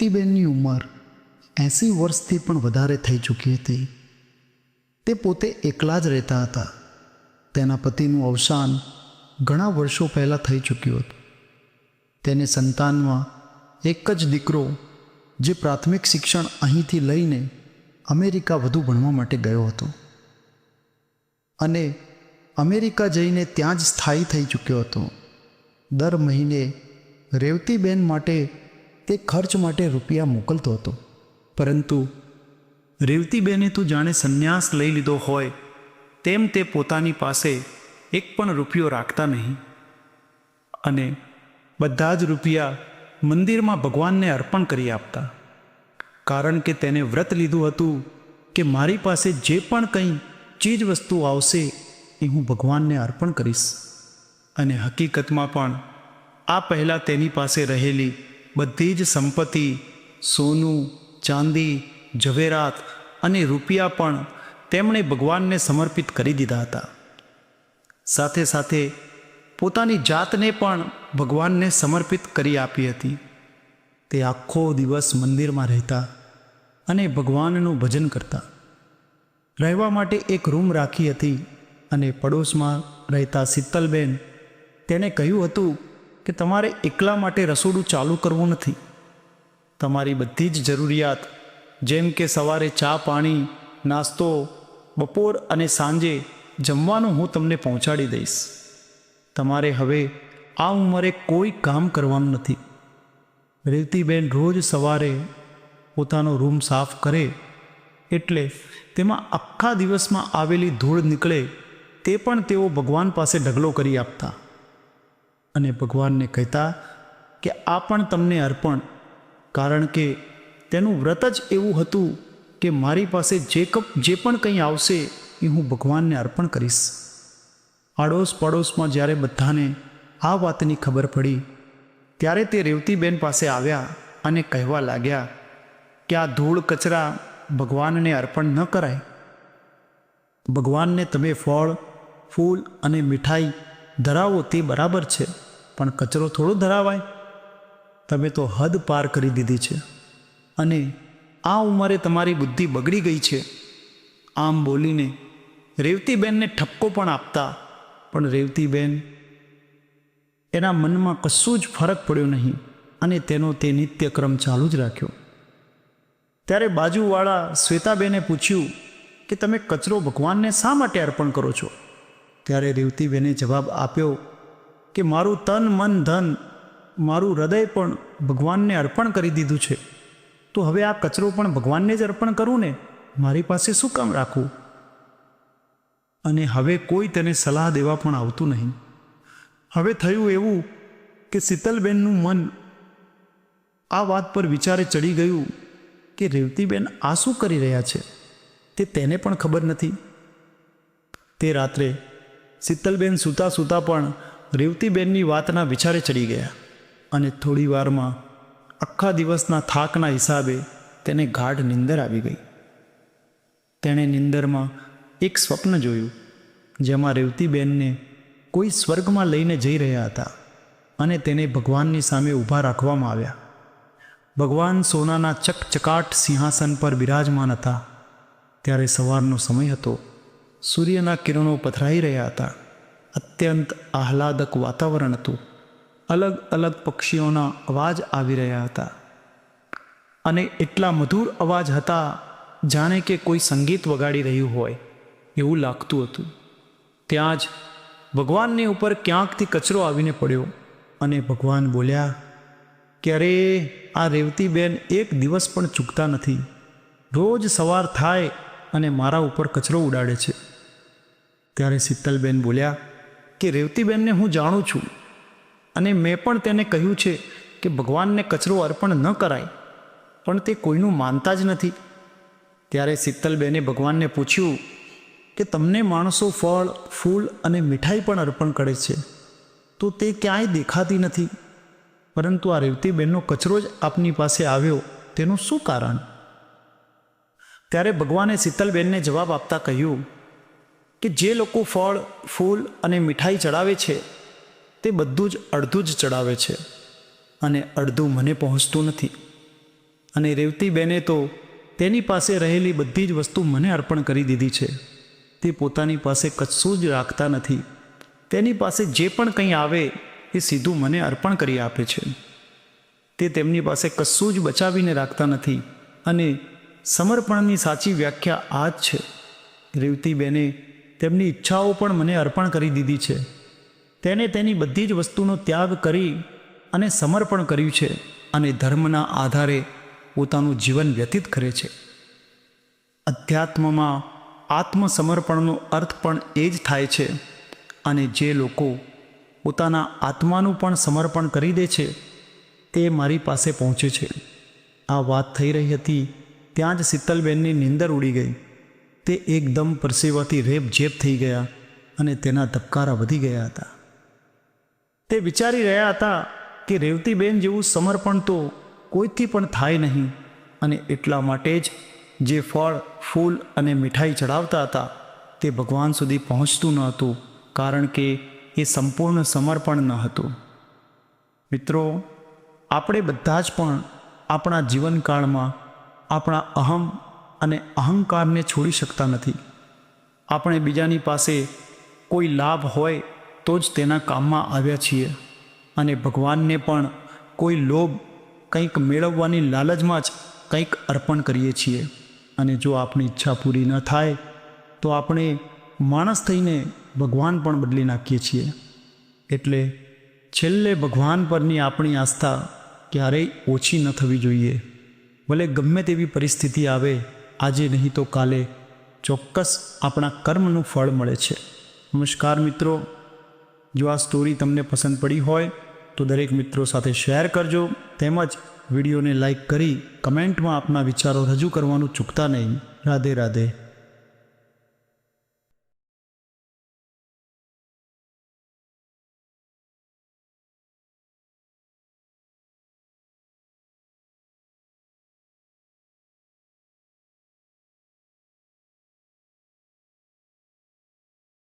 રેવતીબેનની ઉંમર એંસી વર્ષથી પણ વધારે થઈ ચૂકી હતી. તે પોતે એકલા જ રહેતા હતા. તેના પતિનું અવસાન ઘણા વર્ષો પહેલાં થઈ ચૂક્યું હતું. તેને સંતાનમાં એક જ દીકરો જે પ્રાથમિક શિક્ષણ અહીંથી લઈને અમેરિકા વધુ ભણવા માટે ગયો હતો. અને અમેરિકા જઈને ત્યાં જ સ્થાયી થઈ ચૂક્યો હતો. દર મહિને રેવતીબેન માટે તે ખર્ચ માટે રૂપિયા મોકલતો હતો. પરંતુ રેવતીબેને તું જાણે સંન્યાસ લઈ લીધો હોય, તેમ તે પોતાની પાસે એક પણ રૂપિયો રાખતા નહીં. અને બધા જ રૂપિયા મંદિરમાં ભગવાનને અર્પણ કરી આપતા. કારણ કે તેને વ્રત લીધું હતું કે મારી પાસે જે પણ કંઈ ચીજ વસ્તુ આવશે એ હું ભગવાનને અર્પણ કરીશ. અને હકીકતમાં પણ આ પહેલાં તેની પાસે રહેલી બધી જ સંપત્તિ, સોનું, ચાંદી, ઝવેરાત અને રૂપિયા પણ તેમણે ભગવાનને સમર્પિત કરી દીધા હતા. સાથે સાથે પોતાની જાતને પણ ભગવાનને સમર્પિત કરી આપી હતી. તે આખો દિવસ મંદિરમાં રહેતા અને ભગવાનનું ભજન કરતા. રહેવા માટે એક રૂમ રાખી હતી અને પડોશમાં રહેતા શીતલબેન, તેણે કહ્યું હતું કે તમારે એકલા માટે રસોડું ચાલુ કરવું નથી. તમારી બધી જ જરૂરિયાત, જેમ કે સવારે ચા પાણી, નાસ્તો, બપોર અને સાંજે જમવાનું હું તમને પહોંચાડી દઈશ. તમારે હવે આ ઉંમરે કોઈ કામ કરવાનું નથી. રેવતીબેન રોજ સવારે પોતાનો રૂમ સાફ કરે એટલે તેમાં આખા દિવસમાં આવેલી ધૂળ નીકળે તે પણ તેઓ ભગવાન પાસે ઢગલો કરી આપતા. અને ભગવાનને કહેતા કે આ પણ તમને અર્પણ, કારણ કે તેનું વ્રત જ એવું હતું કે મારી પાસે જે કપ, જે પણ કંઈ આવશે એ હું ભગવાનને અર્પણ કરીશ. આડોશ પડોશમાં જ્યારે બધાને આ વાતની ખબર પડી, ત્યારે તે રેવતીબેન પાસે આવ્યા અને કહેવા લાગ્યા કે આ ધૂળ કચરા ભગવાનને અર્પણ ન કરાય. ભગવાનને તમે ફળ, ફૂલ અને મીઠાઈ ધરાવો તે બરાબર છે, પણ કચરો થોડો ધરાવાય. તમે તો હદ પાર કરી દીધી છે. અને આ ઉંમરે તમારી બુદ્ધિ બગડી ગઈ છે. આમ બોલીને રેવતીબેનને ઠપકો પણ આપતા, પણ રેવતીબેન એના મનમાં કશું જ ફરક પડ્યો નહીં અને તેનો તે નિત્યક્રમ ચાલુ જ રાખ્યો. ત્યારે બાજુવાળા શ્વેતાબેને પૂછ્યું કે તમે કચરો ભગવાનને શા માટે અર્પણ કરો છો? ત્યારે રેવતીબેને જવાબ આપ્યો કે મારું તન, મન, ધન, મારું હૃદય પણ ભગવાનને અર્પણ કરી દીધું છે. તો હવે આ કચરો પણ ભગવાનને જ અર્પણ કરું ને? મારી પાસે શું કામ રાખવું? અને હવે કોઈ તેને સલાહ દેવા પણ આવતું નહીં. હવે થયું એવું કે શીતલબેનનું મન આ વાત પર વિચારે ચડી ગયું કે રેવતીબેન આ શું કરી રહ્યા છે તે તેને પણ ખબર નથી. તે રાત્રે શીતલબેન સૂતા સૂતા પણ રેવતીબેનની વાતના વિચારે ચડી ગયા અને થોડી વારમાં આખા દિવસના થાકના હિસાબે તેને ગાઢ નિંદર આવી ગઈ. તેણે નિંદરમાં એક સ્વપ્ન જોયું, જેમાં રેવતીબેનને કોઈ સ્વર્ગમાં લઈને જઈ રહ્યા હતા અને તેને ભગવાનની સામે ઊભા રાખવામાં આવ્યા. ભગવાન સોનાના ચકચકાટ સિંહાસન પર બિરાજમાન હતા. ત્યારે સવારનો સમય હતો સૂર્યના કિરણો પથરાઈ રહ્યા હતા. અત્યંત આહલાદક વાતાવરણ હતું. અલગ અલગ પક્ષીઓના અવાજ આવી રહ્યા હતા. અને એટલા મધુર અવાજ હતા, જાણે કે કોઈ સંગીત વગાડી રહ્યું હોય, એવું લાગતું હતું. ત્યાં જ ભગવાનની ઉપર ક્યાંકથી કચરો આવીને પડ્યો અને ભગવાન બોલ્યા, કે અરે, આ રેવતીબેન એક દિવસ પણ ચૂકતા નથી. રોજ સવાર થાય અને મારા ઉપર કચરો ઉડાડે છે. ત્યારે શીતલબેન બોલ્યા, કે રેવતીબેનને હું જાણું છું અને મેં પણ તેને કહ્યું છે કે ભગવાનને કચરો અર્પણ ન કરાય, પણ તે કોઈનું માનતા જ નથી. ત્યારે શીતલબેને ભગવાનને પૂછ્યું કે, તમને માણસો ફળ, ફૂલ અને મીઠાઈ પણ અર્પણ કરે છે, તો તે ક્યાંય દેખાતી નથી? પરંતુ આ રેવતીબેનનો કચરો જ આપની પાસે આવ્યો, તેનું શું કારણ? ત્યારે ભગવાને શીતલબેનને જવાબ આપતા કહ્યું કે જે લોકો ફળ, ફૂલ અને મીઠાઈ ચડાવે છે, તે બધું જ અડધું જ ચડાવે છે અને અડધું મને પહોંચતું નથી. અને રેવતીબેને તો તેની પાસે રહેલી બધી જ વસ્તુ મને અર્પણ કરી દીધી છે. તે પોતાની પાસે કશું જ રાખતા નથી. તેની પાસે જે પણ કંઈ આવે, એ સીધું મને અર્પણ કરી આપે છે. તે તેમની પાસે કશું જ બચાવીને રાખતા નથી અને સમર્પણની સાચી વ્યાખ્યા આ જ છે. રેવતીબેને તેમની ઈચ્છાઓ પણ મને અર્પણ કરી દીધી છે. તેને તેની બધી જ વસ્તુનો ત્યાગ કરી અને સમર્પણ કર્યું છે અને ધર્મના આધારે પોતાનું જીવન વ્યતીત કરે છે. અધ્યાત્મમાં આત્મસમર્પણનો અર્થ પણ એ જ થાય છે અને જે લોકો પોતાના આત્માનું પણ સમર્પણ કરી દે છે તે મારી પાસે પહોંચે છે. આ વાત થઈ રહી હતી, ત્યાં જ શીતલબેનની નીંદર ઉડી ગઈ. તે એકદમ પરસેવાથી રેપ જેપ થઈ ગયા અને તેના ધબકારા વધી ગયા હતા. તે વિચારી રહ્યા હતા કે રેવતીબેન જેવું સમર્પણ તો કોઈથી પણ થાય નહીં અને એટલા માટે જ જે ફળ, ફૂલ અને મીઠાઈ ચડાવતા હતા તે ભગવાન સુધી પહોંચતું ન હતું કારણ કે એ સંપૂર્ણ સમર્પણ ન હતું. મિત્રો, આપણે બધા જ પણ આપણા જીવનકાળમાં આપણા અહમ અને અહંકારને છોડી શકતા નથી. આપણે બીજાની પાસે કોઈ લાભ હોય તો જ તેના કામમાં આવ્યા છીએ અને ભગવાનને પણ કોઈ લોભ કંઈક મેળવવાની લાલચમાં જ કંઈક અર્પણ કરીએ છીએ. અને જો આપણી ઈચ્છા પૂરી ન થાય, તો આપણે માણસ થઈને ભગવાન પણ બદલી નાખીએ છીએ. એટલે છેલ્લે ભગવાન પરની આપણી આસ્થા ક્યારેય ઓછી ન થવી જોઈએ. ભલે ગમે તેવી પરિસ્થિતિ આવે આજે નહીં તો કાલે ચોક્કસ આપણા કર્મનું ફળ મળે છે. નમસ્કાર મિત્રો. જો આ સ્ટોરી તમને પસંદ પડી હોય, તો દરેક મિત્રો સાથે શેર કરજો. તેમજ વિડીયોને લાઈક કરી કમેન્ટમાં આપના વિચારો રજૂ કરવાનું ચૂકતા નહીં. રાધે રાધે.